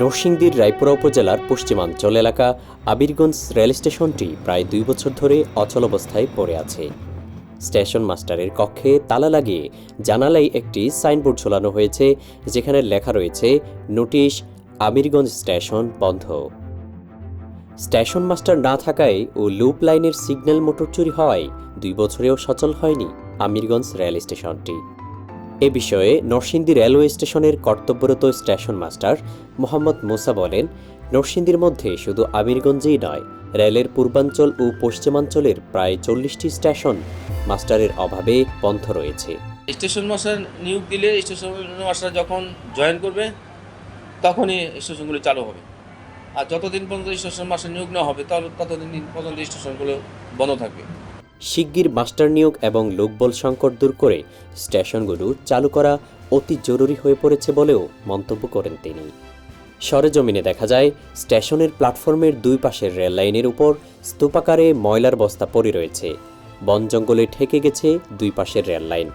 নরসিংদীর রায়পুরা উপজেলার পশ্চিমাঞ্চল এলাকা আবিরগঞ্জ রেল স্টেশনটি প্রায় দুই বছর ধরে অচল অবস্থায় পড়ে আছে। স্টেশন মাস্টারের কক্ষে তালা লাগিয়ে জানালায় একটি সাইনবোর্ড ঝোলানো হয়েছে, যেখানে লেখা রয়েছে, নোটিশ, আমিরগঞ্জ স্টেশন বন্ধ। স্টেশন মাস্টার না থাকায় ও লুপ লাইনের সিগন্যাল মোটর চুরি হওয়ায় দুই বছরেও সচল হয়নি আমিরগঞ্জ রেল স্টেশনটি। এ বিষয়ে নরসিংদী রেলওয়ে স্টেশনের কর্তব্যরত স্টেশন মাস্টার মোহাম্মদ মুসা বলেন, নরসিংদীর মধ্যে শুধু আমিরগঞ্জেই নয়, রেলের পূর্বাঞ্চল ও পশ্চিমাঞ্চলের প্রায় চল্লিশটি স্টেশন মাস্টারের অভাবে বন্ধ রয়েছে। স্টেশন মাস্টার নিয়োগ দিলে স্টেশন মাস্টার যখন জয়েন করবে, তখনই স্টেশনগুলো চালু হবে। আর যতদিন পর্যন্ত স্টেশন মাস্টার নিয়োগ না হবে ততদিন পর্যন্ত স্টেশনগুলো বন্ধ থাকবে। শিগগির মাস্টার নিয়োগ এবং লোকবল সংকট দূর করে স্টেশনগুলো চালু করা অতি জরুরি হয়ে পড়েছে বলেও মন্তব্য করেন তিনি। সরেজমিনে দেখা যায়, স্টেশনের প্ল্যাটফর্মের দুই পাশের রেল লাইনের উপর স্তূপাকারে ময়লার বস্তা পড়ে রয়েছে। বন জঙ্গলে ঠেকে গেছে দুই পাশের রেল লাইন।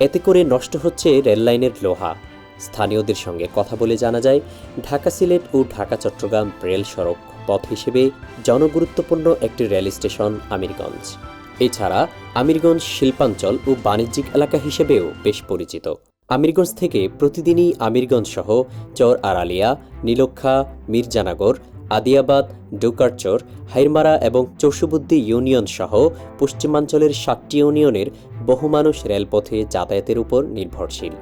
এতে করে নষ্ট হচ্ছে রেল লাইনের লোহা। স্থানীয়দের সঙ্গে কথা বলে জানা যায়, ঢাকা সিলেট ও ঢাকা চট্টগ্রাম রেল সড়ক পথ হিসেবে জনগুরুত্বপূর্ণ একটি রেল স্টেশন আমিরগঞ্জ। এছাড়া আমিরগঞ্জ শিল্পাঞ্চল ও বাণিজ্যিক এলাকা হিসেবেও বেশ পরিচিত। আমিরগঞ্জ থেকে প্রতিদিনই আমিরগঞ্জ সহ চর আড়ালিয়া, নীলক্ষা, মির্জানগর, আদিয়াবাদ, ডোকারচর, হাইরমারা এবং চৌষবুদ্দি ইউনিয়ন সহ পশ্চিমাঞ্চলের সাতটি ইউনিয়নের বহু মানুষ রেলপথে যাতায়াতের উপর নির্ভরশীল।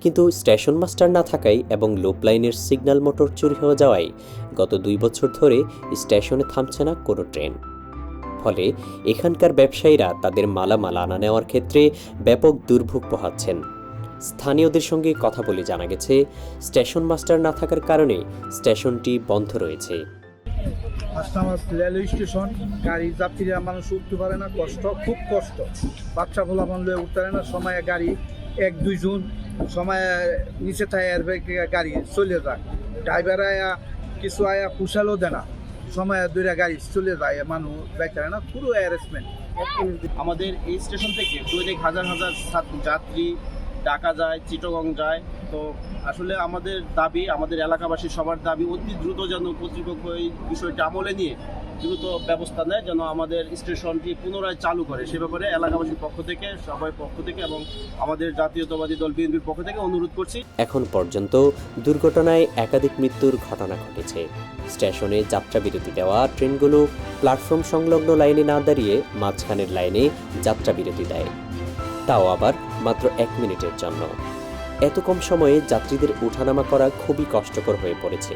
কিন্তু স্টেশন মাস্টার না থাকায় এবং লুপ লাইনের সিগন্যাল মোটর চুরি হয়ে যাওয়ায় গত দুই বছর ধরে স্টেশনে থামছে না কোনো ট্রেন। ফলে এখানকার ব্যবসায়ীরা তাদের মালামাল আনা নেওয়ার ক্ষেত্রে ব্যাপক দুর্ভোগ পোহাচ্ছেন। স্থানীয়দের সঙ্গে কথা বলে জানা গেছে, স্টেশন মাস্টার না থাকার কারণে স্টেশনটি বন্ধ রয়েছে। ফার্স্ট আমার রেলওয়ে স্টেশন, গাড়ি যাত্রীরা মানুষ উঠতে পারে না, কষ্ট, খুব কষ্ট। বাচ্চা ভোলা বন্ধ উঠতে না, সময়ে গাড়ি এক দুইজন সময়ে নিচে থাকে গাড়ি চলে যায়। ড্রাইভার আয়া, কিছু আয়া পুষালও দেয় না। সময়ে দুইটা গাড়ি চলে যায়, মানুষ বেচারা না, পুরো অ্যারেঞ্জমেন্ট আমাদের এই স্টেশন থেকে দৈনিক হাজার হাজার যাত্রী ঢাকা যায়, চিটগং যায়। তো আসলে আমাদের দাবি, আমাদের এলাকাবাসী সবার দাবি, অতি দ্রুত যেন কর্তৃপক্ষ এই বিষয়টা আমলে নিয়ে দ্রুত ব্যবস্থা নেয় যেন আমাদের স্টেশনটি পুনরায় চালু করে। সে ব্যাপারে এলাকাবাসীর পক্ষ থেকে, সবাই পক্ষ থেকে এবং আমাদের জাতীয়তাবাদী দল বিএনপির পক্ষ থেকে অনুরোধ করছি। এখন পর্যন্ত দুর্ঘটনায় একাধিক মৃত্যুর ঘটনা ঘটেছে। স্টেশনে যাত্রা বিরতি দেওয়া ট্রেনগুলো প্ল্যাটফর্ম সংলগ্ন লাইনে না দাঁড়িয়ে মাঝখানের লাইনে যাত্রা বিরতি দেয়। তাও আবার মাত্র এক মিনিটের জন্য। এত কম সময়ে যাত্রীদের ওঠানামা করা খুবই কষ্টকর হয়ে পড়েছে।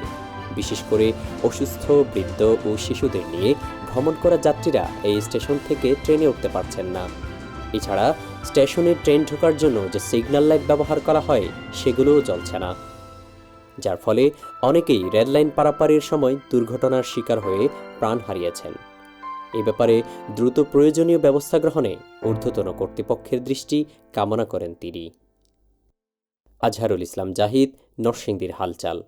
বিশেষ করে অসুস্থ বৃদ্ধ ও শিশুদের নিয়ে ভ্রমণ করা যাত্রীরা এই স্টেশন থেকে ট্রেনে উঠতে পারছেন না। এছাড়া স্টেশনে ট্রেন ঢোকার জন্য যে সিগন্যাল লাইট ব্যবহার করা হয়, সেগুলোও চলছে না। যার ফলে অনেকেই রেল লাইন পারাপারের সময় দুর্ঘটনার শিকার হয়ে প্রাণ হারিয়েছেন। এ ব্যাপারে দ্রুত প্রয়োজনীয় ব্যবস্থা গ্রহণে ঊর্ধ্বতন কর্তৃপক্ষের দৃষ্টি কামনা করেন তিনি। আজহারুল ইসলাম জাহিদ, নরসিংদীর হালচাল।